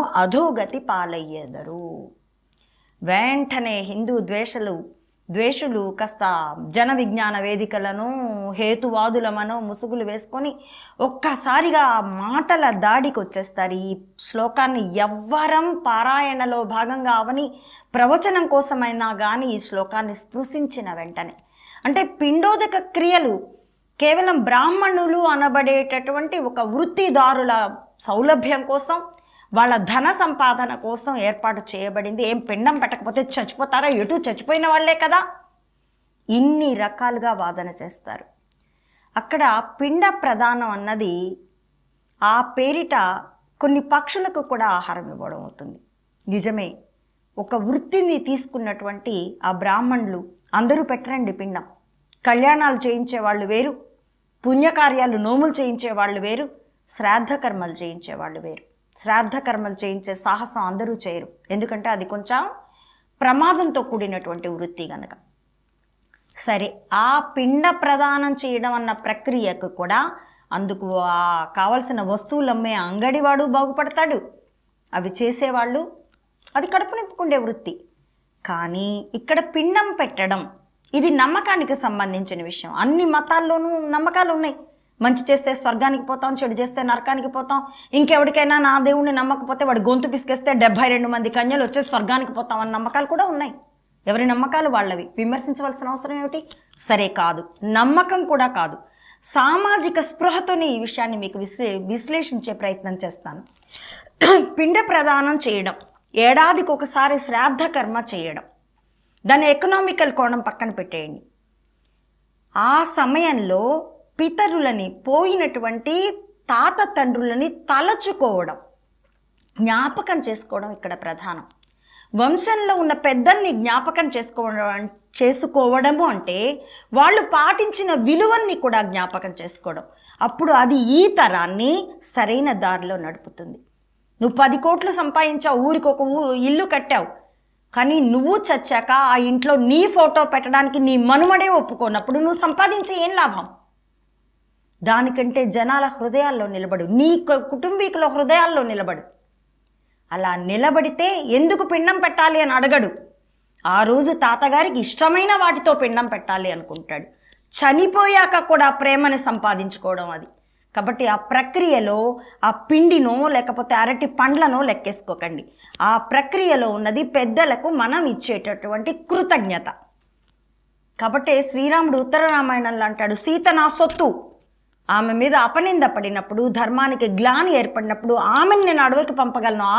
అధోగతి పాలయ్యేదరు. వెంటనే హిందూ ద్వేషలు ద్వేషులు కాస్త జన విజ్ఞాన వేదికలను హేతువాదులమనో ముసుగులు వేసుకొని ఒక్కసారిగా మాటల దాడికి వచ్చేస్తారు ఈ శ్లోకాన్ని ఎవ్వరం పారాయణలో భాగంగా అవని ప్రవచనం కోసమైనా కానీ ఈ శ్లోకాన్ని స్పృశించిన వెంటనే. అంటే పిండోదక క్రియలు కేవలం బ్రాహ్మణులు అనబడేటటువంటి ఒక వృత్తిదారుల సౌలభ్యం కోసం వాళ్ళ ధన సంపాదన కోసం ఏర్పాటు చేయబడింది. ఏం పిండం పెట్టకపోతే చచ్చిపోతారా? ఎటు చచ్చిపోయిన వాళ్ళే కదా. ఇన్ని రకాలుగా వాదన చేస్తారు. అక్కడ పిండ ప్రధానం అన్నది ఆ పేరిట కొన్ని పక్షులకు కూడా ఆహారం ఇవ్వడం అవుతుంది. నిజమే ఒక వృత్తిని తీసుకున్నటువంటి ఆ బ్రాహ్మణులు అందరూ పెట్టరండి పిండం. కళ్యాణాలు చేయించే వాళ్ళు వేరు పుణ్యకార్యాలు నోములు చేయించే వాళ్ళు వేరు శ్రాద్ధకర్మలు చేయించే వాళ్ళు వేరు. శ్రాద్ధ కర్మలు చేయించే సాహసం అందరూ చేయరు. ఎందుకంటే అది కొంచెం ప్రమాదంతో కూడినటువంటి వృత్తి కనుక సరే ఆ పిండ ప్రదానం చేయడం అన్న ప్రక్రియకు కూడా అందుకు ఆ కావలసిన వస్తువులు అమ్మే అంగడివాడు బాగుపడతాడు. అవి చేసేవాళ్ళు అది కడుపు నింపుకుండే వృత్తి. కానీ ఇక్కడ పిండం పెట్టడం ఇది నమ్మకానికి సంబంధించిన విషయం. అన్ని మతాల్లోనూ నమ్మకాలు ఉన్నాయి మంచి చేస్తే స్వర్గానికి పోతాం చెడు చేస్తే నరకానికి పోతాం. ఇంకెవరికైనా నా దేవుణ్ణి నమ్మకపోతే వాడు గొంతు పిసికేస్తే డెబ్బై రెండు మంది కన్యలు వచ్చే స్వర్గానికి పోతాం అన్న నమ్మకాలు కూడా ఉన్నాయి. ఎవరి నమ్మకాలు వాళ్ళవి? విమర్శించవలసిన అవసరం ఏమిటి? సరే కాదు. నమ్మకం కూడా కాదు. సామాజిక స్పృహతోనే ఈ విషయాన్ని మీకు విశ్లే విశ్లేషించే ప్రయత్నం చేస్తాను. పిండ ప్రదానం చేయడం ఏడాదికి ఒకసారి శ్రాద్ధ కర్మ చేయడం. దాని ఎకనామికల్ కోణం పక్కన పెట్టేయండి. ఆ సమయంలో పితరులని పోయినటువంటి తాత తండ్రులని తలచుకోవడం జ్ఞాపకం చేసుకోవడం ఇక్కడ ప్రధానం. వంశంలో ఉన్న పెద్దల్ని జ్ఞాపకం చేసుకోవడం చేసుకోవడము అంటే వాళ్ళు పాటించిన విలువల్ని కూడా జ్ఞాపకం చేసుకోవడం. అప్పుడు అది ఈ తరాన్ని సరైన దారిలో నడుపుతుంది. నువ్వు పది కోట్లు సంపాదించావు ఊరికి ఒక ఊ- ఇల్లు కట్టావు. కానీ నువ్వు చచ్చాక ఆ ఇంట్లో నీ ఫోటో పెట్టడానికి నీ మనుమడే ఒప్పుకోనప్పుడు నువ్వు సంపాదించే ఏం లాభం? దానికంటే జనాల హృదయాల్లో నిలబడు. నీ కుటుంబీకుల హృదయాల్లో నిలబడు. అలా నిలబడితే ఎందుకు పిండం పెట్టాలి అని అడగడు. ఆ రోజు తాతగారికి ఇష్టమైన వాటితో పిండం పెట్టాలి అనుకుంటాడు. చనిపోయాక కూడా ప్రేమని సంపాదించుకోవడం అది. కాబట్టి ఆ ప్రక్రియలో ఆ పిండినో లేకపోతే అరటి పండ్లనో లెక్కేసుకోకండి. ఆ ప్రక్రియలో ఉన్నది పెద్దలకు మనం ఇచ్చేటటువంటి కృతజ్ఞత. కాబట్టి శ్రీరాముడు ఉత్తర రామాయణంలో అంటాడు సీత నా సొత్తు. ఆమె మీద అపనింద పడినప్పుడు ధర్మానికి గ్లాని ఏర్పడినప్పుడు ఆమెను నేను అడవికి పంపగలను.